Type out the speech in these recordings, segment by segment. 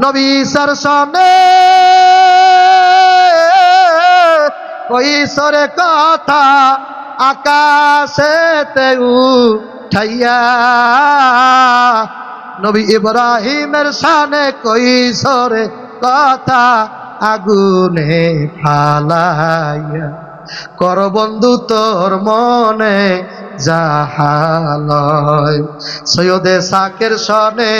নবী সার সনে কৈশোরে কথা আকাশে উঠাইয়া। নবী ইব্রাহিমের সানে কৈশোরে কথা আগুনে ফালাইয়া। কর বন্ধু তোর মনে যাহালয় সৈয়দে সাকের সনে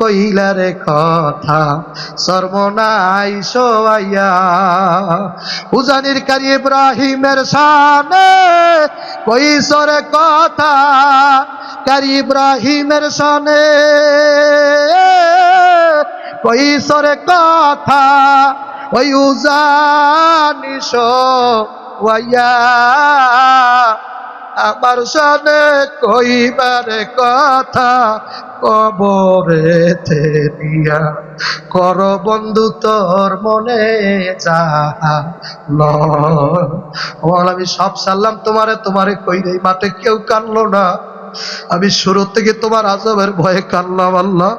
কইলারে কথা, সর্বনাই সোয়াইয়া উজানির কারি ইব্রাহিমের সানে কৈশোরে কথা, কারি ইব্রাহিমের সনে কৈশোরে কথা, ওই উজানিস ওয়াইয়া আমার সামনে কইবার কথা কবরেতে দিয়া কর বন্ধু, তোর মনে লয়। আমি সব সারলাম তোমারে তোমারে কই মাঠে কেউ কানলো না। আমি শুরু থেকে তোমার আজবের ভয়ে কানলাম, আল্লাহ।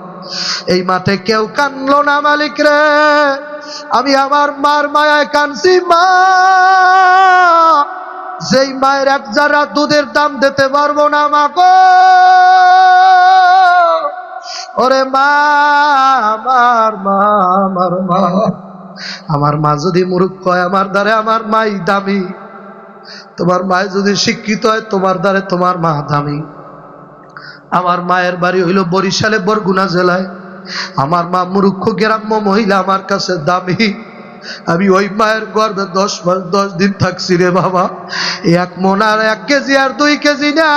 এই মাঠে কেউ কানলো না, মালিক রে। আমি আমার মার মায়ায় কানছি, মা। যেই মায়ের এক যারা দুধের দাম দিতে পারব না, মা গো। ওরে আমার মা আমার মা। আমার মা যদি মূর্খ হয়, আমার দ্বারে আমার মাই দামি। তোমার মায় যদি শিক্ষিত হয়, তোমার দ্বারে তোমার মা দামি। আমার মায়ের বাড়ি হইল বরিশালে বরগুনা জেলায়। আমার মা মূর্খ গ্রাম্য মহিলা আমার কাছে দামি। আমি ওই মায়ের গর্বে দশ মাস, দশ দিন থাকছি রে বাবা। এক মনার এক কেজি আর দুই কেজি না।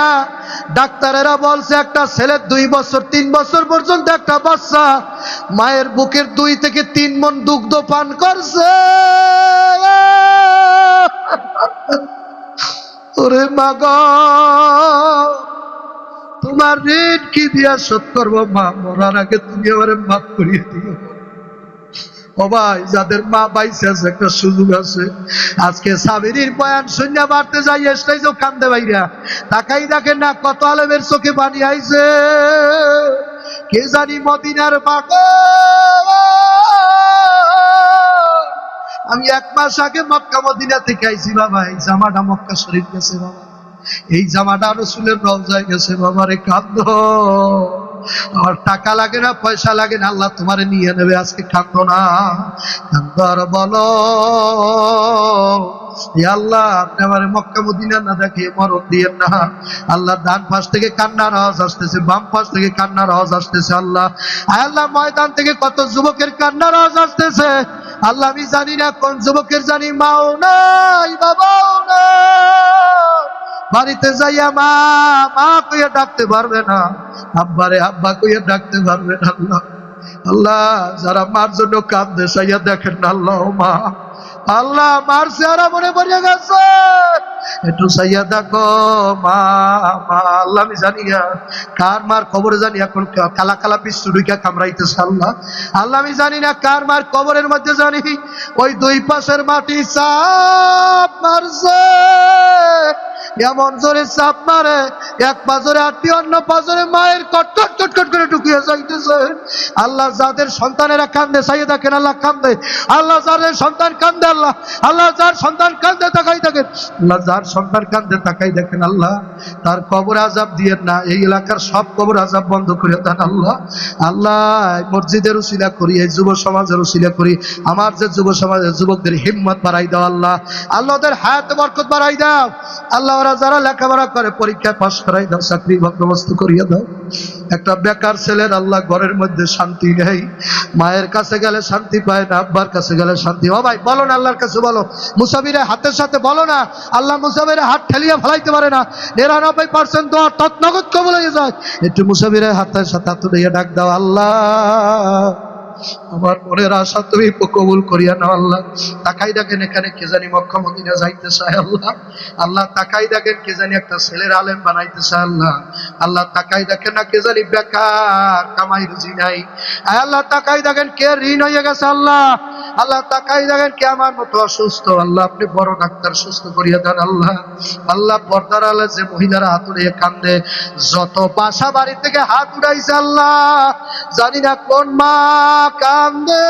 ডাক্তারেরা বলছে, একটা ছেলের দুই বছর, তিন বছর পর্যন্ত একটা বাচ্চা। মায়ের বুকের দুই থেকে তিন মন দুগ্ধ পান করছে। ওরে মাগা কি দিয়া করব? মা, মরার আগে তুমি আমার মাফ করিয়ে দিও। ও ভাই, যাদের মা বাইসে আছে, একটা সুযোগ আছে। আজকে সাবিরির বয়ান শূন্য যাই এসটাই কান্দে বাইরা তাকাই দেখেন না, কত আলেমের চোখে পানি আইছে। কে জানি মদিনার বাগ আমি এক মাস আগে মক্কা, মদিনা থেকে আইছি বাবা এই জামাটা মক্কা শরীফ গেছে বাবা এই জামাটা রসুলের রওজায় গেছে বাবা রে কান্দ। আর টাকা লাগে না, পয়সা লাগে না, আল্লাহ তোমারে নিয়ে নেবে, আজকে কান্দ না। কান্দ আর বলো আল্লাহ, আপনি আমার মক্কা মদিনা না দেখে মরণ দিয়ে না। আল্লাহ ডান পাশ থেকে কান্নার আওয়াজ আসতেছে, বাম পাশ থেকে কান্নার আওয়াজ আসতেছে, আল্লাহ। আল্লাহ, ময়দান থেকে কত যুবকের কান্নার আওয়াজ আসতেছে। আল্লাহ, আমি জানি না কোন যুবকের জানি মাও নাই, বাবাও নাই। বাড়িতে যাইয়া মা মা কইয়া ডাকতে পারবে না। আব্বারে, আব্বা কইয়া ডাকতে পারবে না আল্লাহ। আল্লাহ, যারা মার জন্য কান্দে সাইয়া দেখেন না আল্লাহ মা। আল্লাহ, মার চেহারা মনে পড়িয়া গেছে। একটু সাইয়া দেখো মা মা, আল্লাহ আমি জানি না কার মার কবরে জানি এখন কালা কালা পিস্তু ঢুকিয়া কামড়াইতেছে আল্লাহ। আল্লাহ আমি জানি না কার মার কবরের মধ্যে জানি। ওই দুই পাশের মাটি চাপ মারছে। এমন জোরে চাপ মারে এক পাজরে আটটি অন্য পাজরে মায়ের কটকট কটকট করে ঢুকিয়ে যাইতেছে। আল্লাহ যাদের সন্তানেরা কান্দে চাইয়ে দেখেন আল্লাহ কান্দে? আল্লাহ যাদের সন্তান কান্দে, আল্লাহ আল্লাহ যার সন্তান কান্দে, তাকাই দেখেন। আল্লাহ যার সন্তান কান্দে, তাকাই দেখেন আল্লাহ, তার কবর আজাব দিয়ে না, এই এলাকার সব কবর আজাব বন্ধ করে দেন আল্লাহ। আল্লাহ মসজিদের উশিলা করি, এই যুব সমাজের উশিলা করি, আমার যে যুব সমাজের যুবকদের হিম্মত বাড়াই দাও আল্লাহ। আল্লাহদের হায়াত বরকত বাড়াই দাও। আল্লাহ ওরা যারা লেখাপড়া করে, পরীক্ষায় পাশ করাই দাও চাকরি বন্দোবস্ত করিয়ে দাও। একটা বেকার ছেলের আল্লাহ ঘরের মধ্যে শান্তি নেই। মায়ের কাছে গেলে শান্তি পায় না, আব্বার কাছে গেলে শান্তি ও ভাই, বলো না আল্লাহর কাছে বলো। মুসাবিরে হাতের সাথে বলো না। আল্লাহ মুসাবিরে হাত ঠেলিয়া ফেলাইতে পারে না। নিরানব্বই পার্সেন্ট দোয়া তৎনগত কবল হয়ে যায়। একটু মুসাবিরে হাতের সাথে হাত ডাক দাও, আল্লাহ। আমার মনের আশা তুমি কবুল করিয়া নাও আল্লাহ। তাকাই দেখেন এখানে কে জানি মক্কা মদিনা যাইতে চায় আল্লাহ। আল্লাহ তাকাই দেখেন কে জানি একটা ছেলের আলেম বানাইতে চায় আল্লাহ। আল্লাহ তাকাই দেখেন না কে জানি বেকার, কামাই রুজি নাই। আল্লাহ তাকাই দেখেন কে ঋণ হয়ে গেছে আল্লাহ। আল্লাহ তাকাই দেখেন কে আমার মতো অসুস্থ। আল্লাহ আপনি বড় ডাক্তার সুস্থ করিয়া দেন আল্লাহ। আল্লাহ পর্দার আলে যে মহিলারা হাত উড়িয়ে কান্দে, যত বাসা বাড়ি থেকে হাত উড়াইছে আল্লাহ। জানি না কোন মা কান্দে।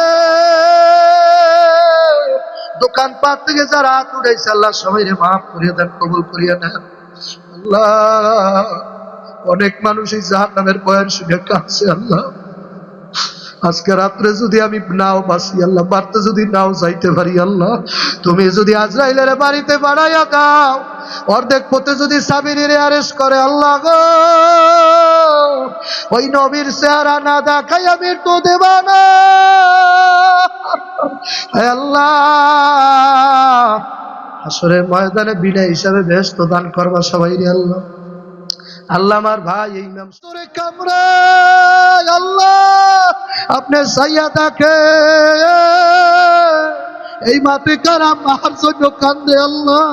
দোকানপাট থেকে যারা হাত উড়াইছে আল্লাহ সবাই রে মাফ করিয়া দেন, কবুল করিয়া নেন। আল্লাহ, অনেক মানুষই জাহান নামের বয়ান শুনে কাঁদছে, আল্লাহ। আজকে রাত্রে যদি আমি নাও বাসি, আল্লাহ, বাড়তে যদি নাও যাইতে পারি, আল্লাহ, তুমি যদি আজরাইলের বাড়িতে বাড়াইয়া দাও, অর্ধেক পথে যদি সাবিরের অ্যারেস্ট করে, আল্লাহ গো, ওই নবীর চেহারা না দেখাই আমি তো দেবা না। আল্লাহ আসরের ময়দানে বিনয় হিসাবে ব্যস্ত দান করবা সবাই রে আল্লাহ। আল্লাহ আমার ভাই এই নাম তোরে কামরা আল্লাহ আপনি সাইয়া দেখে এই মাঠে কারা মার জন্য কান্দে আল্লাহ।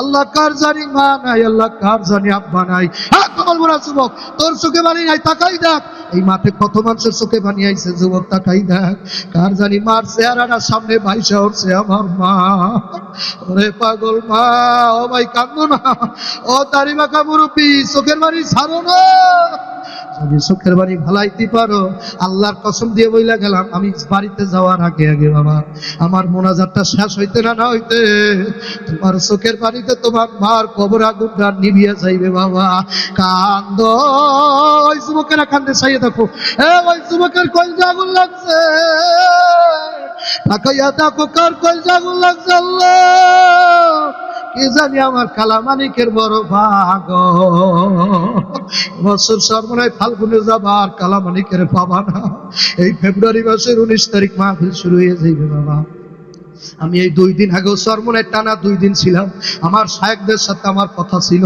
আল্লাহ কার জানি মা নাই, আল্লাহ কার জানি আব্বা নাই। হ্যাঁ কমল বলা যুবক, তোর চোখে বানি নাই, তাকাই দেখ। এই মাঠে কত মানুষের চোখে বানি যুবক, তাকাই দেখ। কার জানি মার চেহারাটা সামনে ভাইসা উঠছে আমার মা। ওরে পাগল মা, ও ভাই, কান্দো না। ও মাখা মুরব্বী, চোখের বাড়ি ছাড়ো না। যদি চোখের বাড়ি ভালাইতে পারো, আল্লাহর কসম দিয়ে বইলা গেলাম, আমি বাড়িতে যাওয়ার আগে আগে বাবা, আমার মোনাজাতটা শেষ হইতে না না হইতে, তোমার চোখের বাড়িতে তোমার মার কবর আগুনটা নিভিয়ে যাইবে বাবা। কান্দ, ওই যুবকেরা কান্দে, চাইয়ে দেখো, এ ওই যুবকের কলজা আগুন লাগছে। তাকাইয়া দেখো, কার কলজা আগুন লাগছে আল্লাহ। কি জানি আমার কালামানিকের বড় ভাগ বছর সর্বনায় ফাল্গুনে যাবা আর কালামানিকের পাবা না। এই ফেব্রুয়ারি মাসের উনিশ তারিখ মাহফিল শুরু হয়ে যাইবে বাবা। আমি এই দুই দিন আগেও সরমনের টানা দুই দিন ছিলাম। আমার সাহেবদের সাথে আমার কথা ছিল।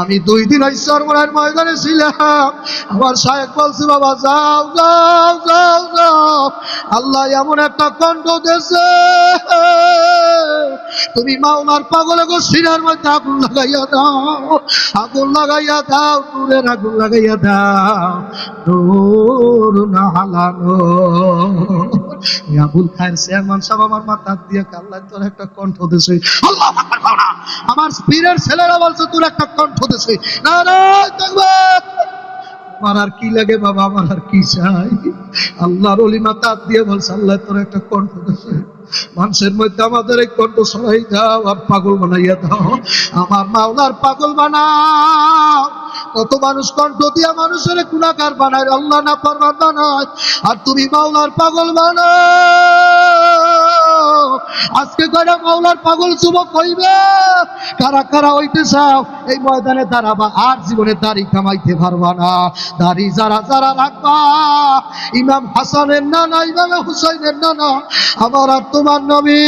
আমি দুই দিন ওই সরমনের ময়দানে ছিলাম। আমার সাহেব বলছে, বাবা, যাও যাও যাও যাও। আল্লাহ এমন একটা কণ্ঠ দেশে তুমি মাওলার পাগলে গো, সিনার মধ্যে আগুন লাগাইয়া দাও। আগুন লাগাইয়া দাও, নূরের আগুন লাগাইয়া দাও। নূর না হালানো আবুল খায়ের চেয়ারম্যান সাহেব আমার মাথা দিয়ে তোর একটা কণ্ঠ। আমার ছেলেরা বলছে, তোর একটা কণ্ঠ না না আমার আর কি লাগে বাবা, আমার আর কি চাই? আল্লাহর অলি মাথা দিয়ে বলছে, আল্লাহ তোর একটা কণ্ঠ দেশে মানুষের মধ্যে আমাদের এই কণ্ঠ সরাই দাও আর পাগল বানাইয়া দাও। আমার মাওলার পাগল বানাও। কত মানুষ কণ্ঠ দিয়া মানুষের গুণাকার বানায়, আল্লাহ না পারবার বানায়। আর তুমি মাওলার পাগল বানাও আজকে কয়টা মাওলার পাগল যুবক হইবে? কারা কারা হইতে চাও? এই ময়দানে দাঁড়াবা, আর জীবনে দাড়ি কামাইতে পারবা না। দাড়ি যারা যারা রাখবা, ইমাম হাসানের নানা, ইমাম হুসাইনের নানা, আমার আর তোমার নবী।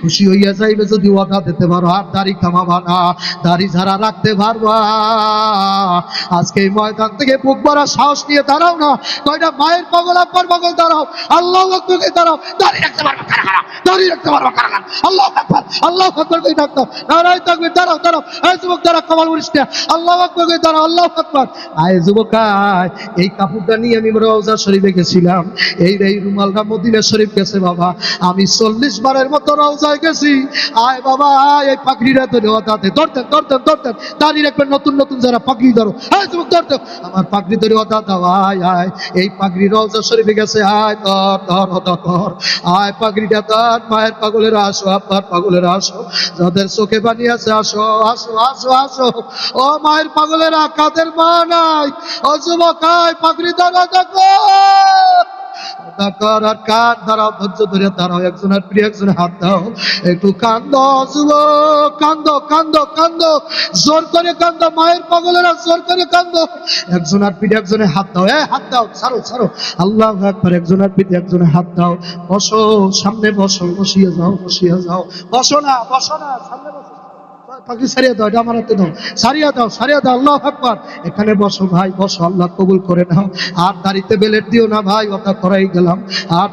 খুশি হইয়া যাইবে যদি ওয়াদা দিতে পারো, আর দাড়ি কামাবা না। দাড়ি যারা রাখতে আজকে এই ময়দান থেকে বুক ভরা সাহস নিয়ে দাঁড়াও না। কয়টা মায়ের আব্বার দাঁড়াও। আল্লাহ দাঁড়াও। দাড়ি রাখতে পারবা কারা কারা দাড়ি রাখতে আল্লাহ নারায় থাকবে দাঁড়াও দাঁড়াও। যুবক দাঁড়া কমাল দাঁড়াও, আল্লাহ আয় যুবক এই কাপড়টা নিয়ে আমি রওজা শরীফে গেছিলাম। এই এই রুমালটা মদিনা শরীফ গেছে, বাবা। আমি চল্লিশ বারের মতো রওজায় গেছি। আয় বাবা, আয়। এই পাগড়িটা ধরে ওদাতে ধরতেন ধরতেন ধরতেন। দাঁড়িয়ে রাখবেন, নতুন নতুন যারা পাগড়ি ধরো। আয় যুবক ধরতে আমার পাগড়ি ধরে ওদা দাও, আয় আয়। এই পাগড়ি রওজা শরীফে গেছে, আয়, ধর ধর ওদা ধর আয়, পাগড়িটা ধর, মায়ের পাগলের আসো, আব্বার পাগলের আসো। যাদের চোখে পানি আছে, আসো আসো আসো আসো। ও মায়ের পাগলেরা, কাদের মা নাই? ও যুবক, আয়, পাগড়ি ধরো, দেখো। একজনের কান্দ কান্দ পিঠে হাত দাও হাত দাও আল্লাহ হাত দাও। বসো, সামনে বসো, বসিয়ে যাও বসিয়ে যাও। বসো না বসো না, সামনে বসো। পাখি সারিয়া দাও আমার হাতে দাও দাও দাও, আল্লাহ এখানে বসো ভাই, বসো, আল্লাহ কবুল করে নাও। আর বেলেট দিও না ভাই করাই গেলাম। আর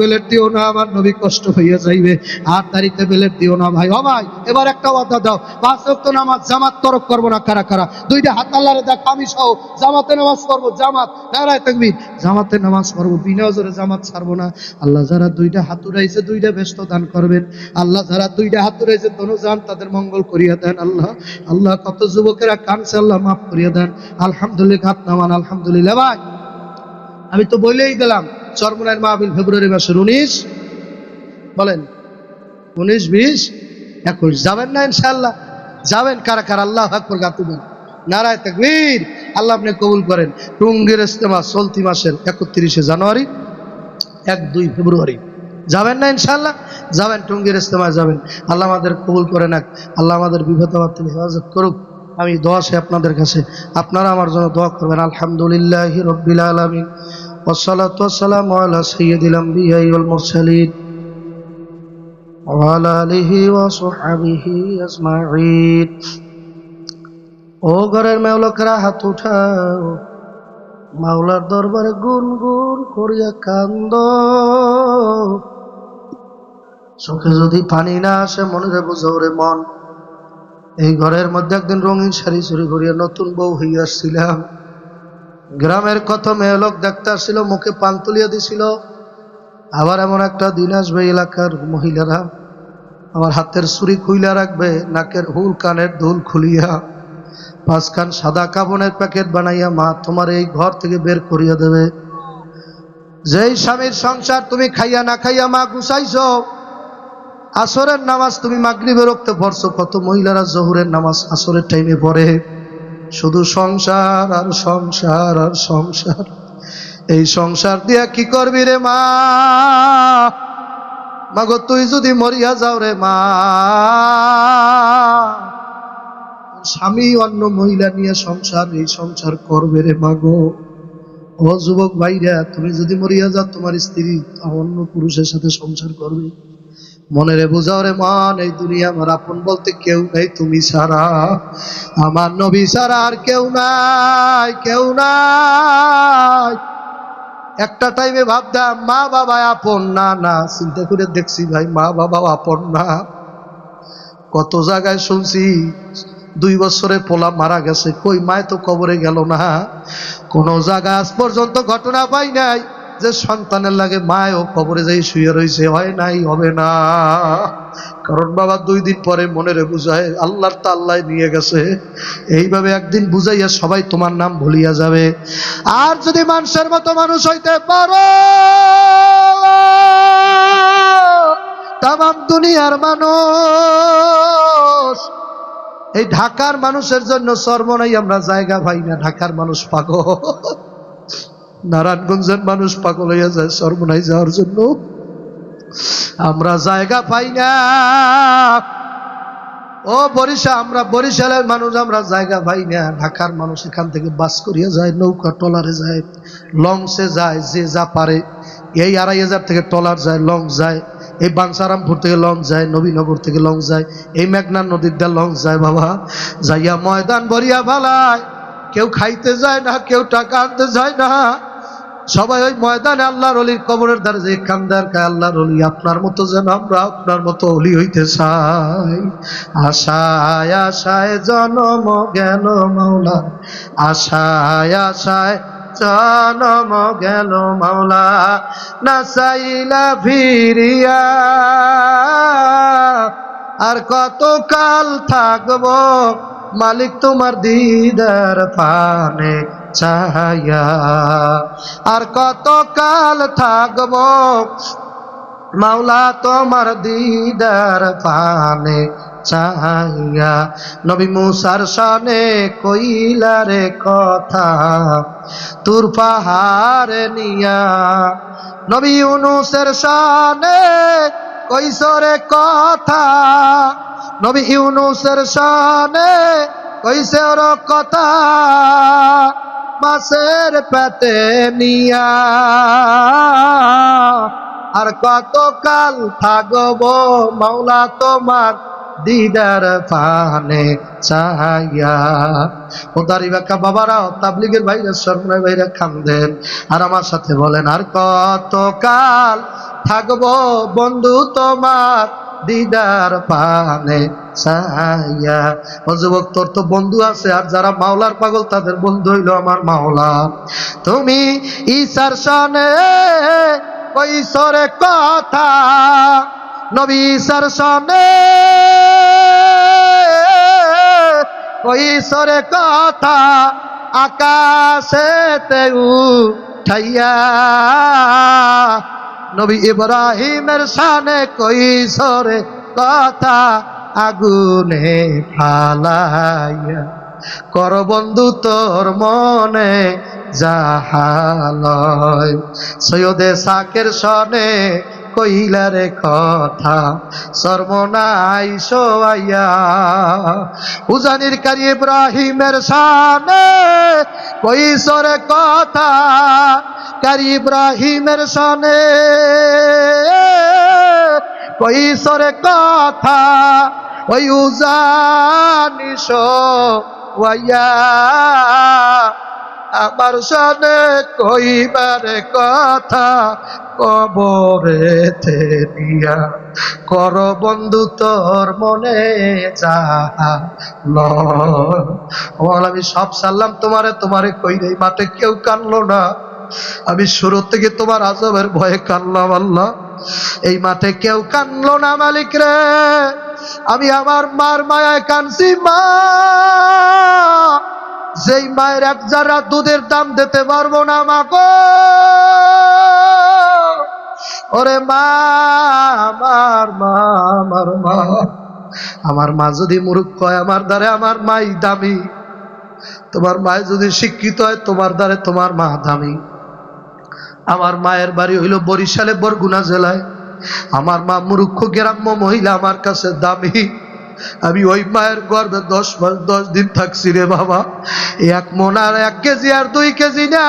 বেলেট দিও না, আমার নবী কষ্ট হইয়া যাইবে। আর বেলেট দিও না ভাই। ও ভাই, এবার একটা ওয়াদা দাও। পাঁচ ওয়াক্ত নামাজ জামাত করব না কারা কারা? দুইটা হাত আল্লাহরে দেখ, আমি সহ জামাতে নামাজ পড়ব, জামাত। তাকবীর। জামাতে নামাজ পড়ব, বিনা জোরে জামাত ছাড়বো না। আল্লাহ যারা দুইটা হাত উড়াইছে, দুইটা ব্যস্ত দান করবেন। আল্লাহ যারা দুইটা হাত উড়াইছে তাদের মঙ্গল করিয়া দেন আল্লাহ। আল্লাহ কত যুবকেরা কানছে আল্লাহ মাফ করিয়া দেন। আলহামদুলিল্লাহ, হাত নামান আলহামদুলিল্লাহ, ভাই। আমি তো বলেই দিলাম চরমনার মাহবিল ফেব্রুয়ারি মাসের উনিশ। বলেন, উনিশ, বিশ, একুশ। যাবেন না ইনশাল্লাহ যাবেন কারা কারা? আল্লাহ আকবর গাতুবেন নারায় তাকবীর। আল্লাহ আপনি কবুল করেন। টুঙ্গির ইস্তেমা চলতি মাসের একত্রিশে জানুয়ারি, এক দুই ফেব্রুয়ারি। যাবেন না ইনশাল্লাহ যাবেন টুঙ্গির ইস্তেমায় যাবেন আল্লাহ আমাদের কবুল করে নাক আল্লাহ আমাদের বিপদ আমার থেকে হেফাজত করুক আমি দোয়া চাই আপনাদের কাছে আপনারা আমার জন্য দোয়া করবেন আলহামদুলিল্লাহ রব্বিল আলমিন والصلاة والسلام على سيد الأنبياء والمرسلين وعلى آله وصحبه أجمعين ও ঘরের মেওলকেরা হাত উঠাও মাওলার দরবারে গুন গুন করিয়া কান্দ চোখে যদি পানি না আসে, মনে রে বুঝো রে মন। এই ঘরের মধ্যে একদিন রঙিন শাড়ি চুরি করিয়া নতুন বউ হইয়া আসছিলাম। গ্রামের কত মেয়ে লোক দেখতে আসছিল, মুখে পান তুলিয়া দিছিল। আবার এমন একটা দিন আসবে এলাকার মহিলারা। আমার হাতের ছুরি খুইলা রাখবে, নাকের হুল কানের দুল খুলিয়া। পাঁচখান সাদা কাবনের প্যাকেট বানাইয়া মা তোমার এই ঘর থেকে বের করিয়া দেবে। যেই স্বামীর সংসার তুমি খাইয়া না খাইয়া মা গুছাইছ আসরের নামাজ তুমি মাগরিবে রক্তে পড়ছো, কত মহিলারা জহুরের নামাজ আসরের টাইমে পড়ে? শুধু সংসার আর সংসার আর সংসার। এই সংসার দিয়া কি করবি রে মা? মাগো, তুই যদি মরিয়া যাও রে মা। স্বামী অন্য মহিলা নিয়ে সংসার, এই সংসার করবে রে মাগো। ও যুবক ভাইরা, তুমি যদি মরিয়া যাও, তোমার স্ত্রী অন্য পুরুষের সাথে সংসার করবে। মনে রে বুঝাও রে মান, এই দুনিয়া আমার আপন বলতে কেউ নেই তুমি ছাড়া। আমার নবী ছাড়া আর কেউ নাই কেউ নাই। একটা টাইমে ভাবতাম, মা বাবা আপন না না, চিন্তা করে দেখছি ভাই, মা বাবা আপন না। কত জায়গায় শুনছি, দুই বছরে পোলা মারা গেছে, কই মায় তো কবরে গেল না। কোন জায়গা আজ পর্যন্ত ঘটনা পাই নাই। যে সন্তানের লাগে মায়ও কবরে যাই শুয়ে রয়েছে হয় নাই, হবে না। কারণ বাবা দুই দিন পরে মনে রে বুঝায়, আল্লাহর তা আল্লাহ নিয়ে গেছে। এইভাবে একদিন বুঝাইয়া সবাই তোমার নাম ভুলিয়া যাবে। আর যদি মানুষের মতো মানুষ হইতে পারো তাম দুনিয়ার মানুষ। এই ঢাকার মানুষের জন্য সর্বনাই আমরা জায়গা পাই না, ঢাকার মানুষ পাগল। নারায়ণগঞ্জের মানুষ পাগল হইয়া যায় সর্বনাই যাওয়ার জন্য। আমরা জায়গা পাই না। ও বরিশাল, আমরা বরিশালের মানুষ, আমরা জায়গা পাই না। ঢাকার মানুষ এখান থেকে বাস করিয়া যায়, নৌকা টলারে যায়, লঞ্চে যায়, যে যা পারে। এই আড়াই হাজার থেকে টলার যায়, লঞ্চ যায়। এই বাঞ্চারামপুর থেকে লঞ্চ যায়, নবীনগর থেকে লঞ্চ যায়। এই মেঘনা নদীর দিয়ে লঞ্চ যায়, বাবা। যাইয়া ময়দান ভরিয়া ভালায় কেউ খাইতে যায় না, কেউ টাকা আনতে যায় না। সবাই ওই ময়দানে আল্লাহর অলির কবরের দ্বারা যে কান্দার কায় আল্লাহর অলি, আপনার মতো যেন আমরা আপনার মতো অলি হইতে চাই। আশায় আশায় জনম গেল মাওলা, আশায় আশায় জনম গেল মাওলা, না চাইলা ফিরিয়া আর কত কাল থাকব মালিক তোমার দিদার পানে চাহাইয়া আর কত কাল থাকব মাওলা তোমার দিদার পানে চাহাইয়া নবী মুসার সনে কইলারে কথা, তুর পাহাড়ে নিয়া। নবী ইউনুসের সনে কইসরে কথা। নবী ইউনুসের সানে কৈশোর কথা। মাসের পেতে নিয়া। আর কতকাল থাকব মাওলা তোমার দিদার পানে চাইয়া ও দাড়ি বাঁকা বাবারা, তাবলিগের বাইরে সরমরাই বাইরে কান্দেন। আর আমার সাথে বলেন, আর কতকাল থাকব বন্ধু তোমার দিদার পানে ছায়া? ও যুবক, তোর তো বন্ধু আছে, আর যারা মাওলার পাগল, তাদের বন্ধু হইল আমার মাওলা। তুমি ঈশার সনে কৈশোরে কথা নবী ঈশার সনে কৈশোরে কথা আকাশেতে উঠাইয়া, নবী ইব্রাহিমের সানে কৈশোরে কথা আগুনে ফালাইয়া, কর বন্ধু তোর মনে যাহালয় সৈয়দে সাকের সনে কইলারে কথা, সর্বনাই সোয়াইয়া উজানির কারি ইব্রাহিমের সানে কৈশোরে কথা, কারি ইব্রাহিমের সনে কৈশোরে কথা, ওই উজানিস ওয়াইয়া আমার সনে কইবারে কথা কবরেতে দিয়া। কর বন্ধু, তোর মনে যাহা লল আমি সব সারলাম তোমারে তোমারে কই রে মাঠে কেউ কানলো না। আমি শুরু থেকে তোমার আজবের ভয়ে কানলাম, আল্লাহ। এই মাঠে কেউ কানলো না, মালিক রে। আমি আমার মার মায়ায় কানছি, মা। যেই মায়ের এক যারা দুধের দাম দিতে পারব না, মা গো। ওরে মা, আমার মা আমার মা। আমার মা যদি মূর্খ হয়, আমার দ্বারে আমার মাই দামি। তোমার মায় যদি শিক্ষিত হয়, তোমার দ্বারে তোমার মা দামি। আমার মায়ের বাড়ি হইল বরিশালে বরগুনা জেলায়। আমার মা মূর্খ গ্রাম্য মহিলা আমার কাছে দামি। আমি ওই মায়ের গর্ভে দশ মাস, দশ দিন থাকছি রে বাবা। এক মন আর এক কেজি আর দুই কেজি না।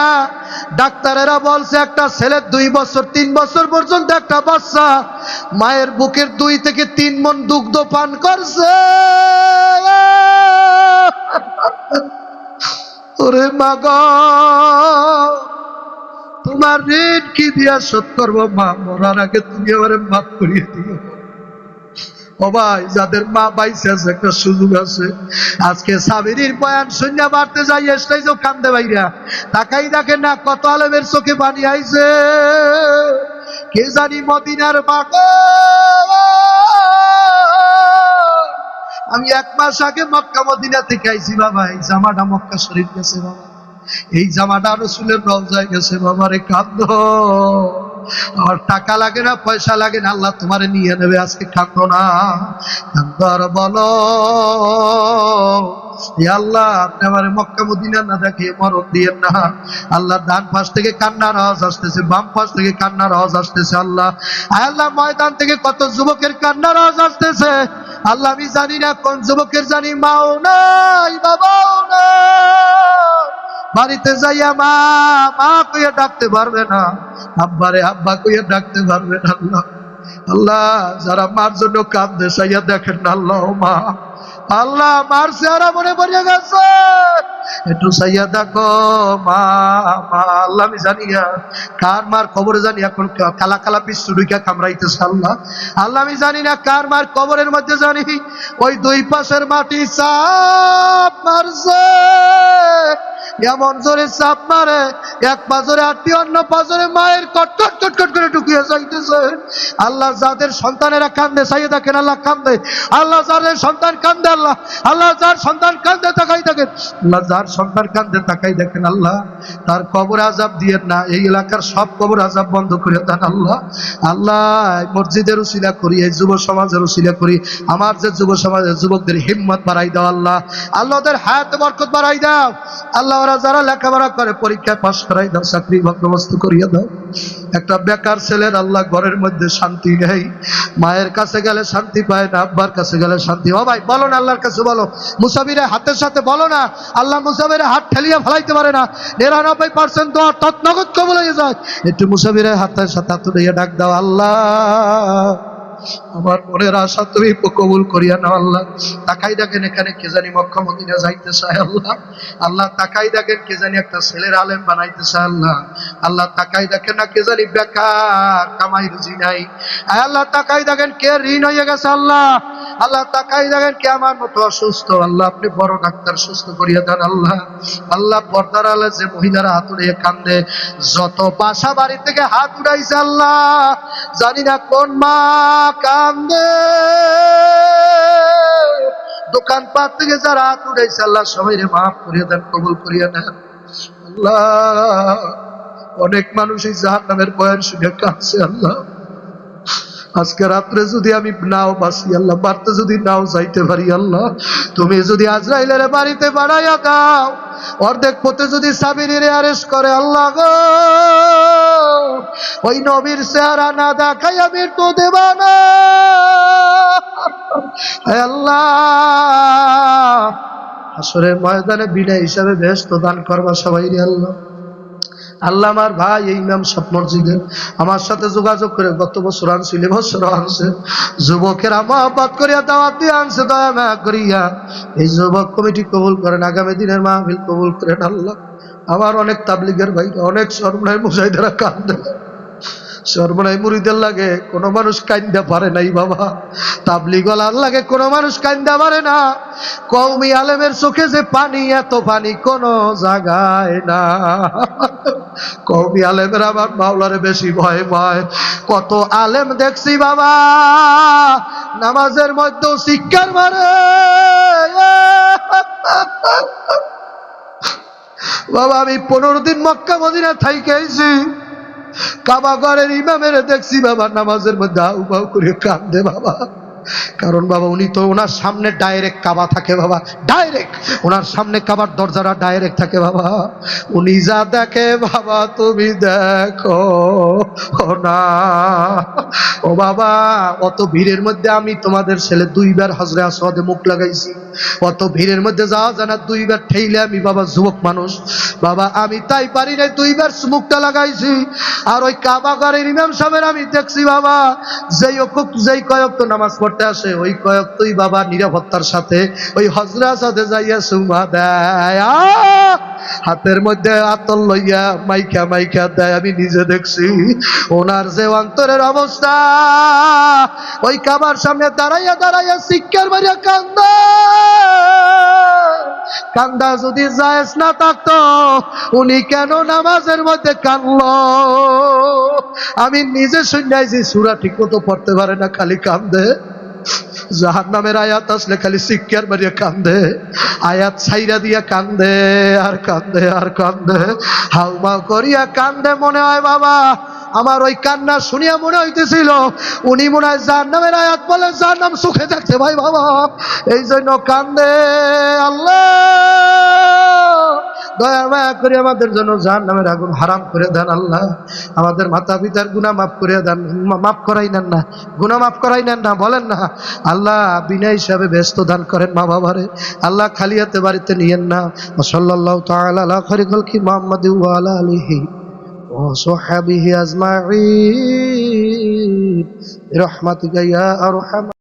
ডাক্তারেরা বলছে, একটা ছেলের দুই বছর, তিন বছর পর্যন্ত একটা বাচ্চা। মায়ের বুকের দুই থেকে তিন মন দুগ্ধ পান করছে। ওরে মাগা তোমার ঋণ কি দিয়া শোধ করব? মা, মরার আগে তুমি আমার মাফ করিয়ে দিও। ও ভাই, যাদের মা বাইসে আছে, একটা সুযোগ আছে। আজকে সাবেরির বয়ান যাই কান্দে বাইরা। তাকাই দেখে না, কত আলমের চোখে পানি আইছে। কে জানি মদিনার বাগ আমি এক মাস আগে মক্কা মদিনা থেকে আইছি বাবা এই জামাটা মক্কা শরীফ গেছে বাবা এই জামাটা রসুলের রওজায় গেছে, বাবা রে কান্দ। আমার টাকা লাগে না, পয়সা লাগে না, আল্লাহ তোমারে নিয়ে নেবে, আজকে কান্দ না। কান্দর বলো আল্লাহ, আপনি মক্কা মদিনা না দেখে মরণ দিয়েন না। আল্লাহ ডান পাশ থেকে কান্নার আওয়াজ আসতেছে, বাম পাশ থেকে কান্নার আওয়াজ আসতেছে, আল্লাহ। আল্লাহ, ময়দান থেকে কত যুবকের কান্নার আওয়াজ আসতেছে। আল্লাহ, আমি জানি না কোন যুবকের জানি মাও নাই, বাবাও নাই। বাড়িতে যাইয়া মা মা কইয়া ডাকতে পারবে না। আব্বারে, আব্বা কইয়া ডাকতে পারবে না আল্লাহ। আল্লাহ, যারা মার জন্য কান্দে সাইয়া দেখেন না আল্লাহ মা। আল্লাহ মার চেহারা মনে পড়ে গেছে। একটু সাইয়া দেখো, মা আল্লাহ আমি জানি না কার মার কবরে জানি এখন কালা কালা পিস্তু ঢুকা কামড়াইতেছে আল্লাহ। আল্লাহ আমি জানি না কার মার কবরের মধ্যে জানি, ওই দুই পাশের মাটি চাপ মারছে। এমন জোরে চাপ মারে, এক পাজরে আটটি, অন্য পাজরে মায়ের কটকট কটকট করে ঢুকিয়ে যাইতেছে। আল্লাহ যাদের সন্তানেরা কান্দে, চাইয়ে দেখেন আল্লাহ কান্দে। আল্লাহ যাদের সন্তান কান্দে আল্লাহ আল্লাহ যার সন্তান কান্দে তাকাই দেখেন। আল্লাহ যার সন্তান কান্দে তাকাই দেখেন আল্লাহ। তার কবর আজাব দিয়ে না, এই এলাকার সব কবর আজাব বন্ধ করে দেন আল্লাহ। আল্লাহ মসজিদের উশিলা করি, এই যুব সমাজের উশিলা করি। আমার যে যুব সমাজের যুবকদের হিম্মত বাড়াই দাও আল্লাহ। আল্লাহ ওদের হায়াত বরকত বাড়াই দাও। আল্লাহ ওরা যারা লেখাপড়া করে, পরীক্ষায় পাশ করাই দাও, চাকরি বন্দোবস্ত করিয়ে দাও। একটা বেকার ছেলের আল্লাহ ঘরের মধ্যে শান্তি নেই। মায়ের কাছে গেলে শান্তি পায় না, আব্বার কাছে গেলে শান্তি। ও ভাই, বলো না আল্লাহর কাছে বলো। মুসাবিরের হাতের সাথে বলো না। আল্লাহ মুসাবিরে হাত ঠেলিয়ে ফেলাইতে পারে না। নিরানব্বই পার্সেন্ট দোয়া তৎনগদ কবল হয়ে যায়। একটু মুসাবিরের হাতের সাথে হাত ডাক দাও, আল্লাহ। আমার মনের আশা তুমি কবুল করিয়া নাও আল্লাহ। তাকাই দেখেন এখানে কে জানি মক্কামদিনা যাইতে চায় আল্লাহ। আল্লাহ তাকাই দেখেন কে জানি একটা ছেলের আলেম বানাইতে চায় আল্লাহ। আল্লাহ তাকাই দেখেন না কে জানি বেকার কামাই রুজি নাই আল্লাহ তাকাই দেখেন কে ঋণ হয়ে গেছে, আল্লাহ। আল্লাহ তাকাই দেখেন কে আমার মতো অসুস্থ। আল্লাহ আপনি বড় ডাক্তার, সুস্থ করিয়া দেন আল্লাহ। আল্লাহ পর্দার আলে যে মহিলারা হাত উড়িয়ে কান্দে, যত বাসা বাড়ি থেকে হাত উড়াইছে আল্লাহ, জানি না কোন মা কান্দে। দোকানপাট থেকে যারা হাত উড়াইছে আল্লাহ, সবাই রে মাফ করিয়া দেন, কবুল করিয়া নেন। আল্লাহ, অনেক মানুষই জাহান নামের বয়ান শুনে কাঁদছে আল্লাহ। আজকে রাত্রে যদি আমি নাও বাসি, আল্লাহ, বাড়তে যদি নাও যাইতে পারি, আল্লাহ, তুমি যদি আজরাইলের বাড়িতে বাড়াইয়া দাও, অর্ধেক পথে যদি সাবিরের আরেস করে, আল্লাহ গো, ওই নবীর চেহারা না দেখাই আমি তো দেবা না আল্লাহ আসরের ময়দানে বিনা হিসাবে ব্যস্ত দান করবা সবাই আল্লাহ। আল্লাহ আমার ভাই এই ইমাম সব মসজিদের আমার সাথে যোগাযোগ করে গত বছর আনছিল বছর আনছে। যুবকের মহাপাত করিয়া দাওয়াত দিয়ে আনছে, দয়া মায়া করিয়া। এই যুবক কমিটি কবুল করেন, আগামী দিনের মাহফিল কবুল করেন, আল্লাহ। আমার অনেক তাবলিগের ভাই অনেক সর্বনায় মুজাহিদারা কান্দে সর্বনাই মুড়িদের লাগে, কোনো মানুষ কান্দা পারে নাই বাবা। তাবলিগলার লাগে, কোনো মানুষ কান্দা পারে না। কৌমি আলেমের চোখে যে পানি, এত পানি কোনো জাগায় না। কৌমি আলেমের আমার মাওলারে বেশি ভয় ভয় কত আলেম দেখছি বাবা, নামাজের মধ্যেও শিক্ষার মারে। বাবা, আমি পনেরো দিন মক্কা মদিনা থাইকে আইছি। কাবা ইমামের দেখছি বাবা, নামাজের মধ্যে আউ বাউ করে কান্দে বাবা। কারণ বাবা, উনি তো ওনার সামনে ডাইরেক্ট কাবা থাকে বাবা ডাইরেক্ট ওনার সামনে কাবার ডাইরেক্ট থাকে বাবা। উনি যা দেখে বাবা, তুমি দেখো না। ও বাবা, অত ভিড়ের মধ্যে আমি তোমাদের ছেলে দুইবার হজরে আসওয়াদে মুখ লাগাইছি। অত ভিড়ের মধ্যে যাওয়া জানা দুইবার ঠেইলে আমি বাবা যুবক মানুষ। বাবা, আমি তাই পারি নাই দুইবার মুখটা লাগাইছি। আর ওই কাবা ঘরের ইমাম সাহেবের আমি দেখছি বাবা, যেই অকুক যেই কয়েক তো নামাজ পড়তে আসে, ওই কয়েক তুই বাবা নিরাপত্তার সাথে ওই হজরা সাথে যাইয়া সুমা দেয়। হাতের মধ্যে আতল লইয়া মাইকা মাইকা দেয়, আমি নিজে দেখছি ওনার যে অন্তরের অবস্থা। ওই কাবার সামনে দাঁড়াইয়া দাঁড়াইয়া শিক্ষার মারিয়া কান্দা। কান্দা যদি জায়েজ না থাকতো, উনি কেন নামাজের মধ্যে কানল আমি নিজে শুনাইছি সুরা ঠিক মতো পড়তে পারে না, খালি কান্দে। জাহান নামের আয়াত আসলে খালি শিক্ষার মারিয়া কান্দে। আয়াত ছাইরা দিয়া কান্দে, আর কান্দে আর কান্দে। হাউমাউ করিয়া কান্দে মনে হয়, বাবা। আমার ওই কান্না শুনিয়া মনে হইতেছিল, উনি মনে হয় যার নামের আয়াত বলে যার নাম সুখে থাকছে, ভাই বাবা। এই জন্য কান্দে আল্লাহ। দয়া মায়া করে আমাদের জন্য যার নামের আগুন হারাম করে দেন আল্লাহ। আমাদের মাতা পিতার গুণা মাফ করে দেন মাফ করাই নেন না গুণা মাফ করাই নেন না, বলেন না। আল্লাহ বিনা হিসাবে ব্যস্ত দান করেন মা বাবারে। আল্লাহ খালি হাতে বাড়িতে নিয়েন না। সাল্লাল্লাহু তাআলা আলা খায়রি খালকি মুহাম্মাদি আলা আলিহি। وصحبه أجمعين برحمتك يا أرحم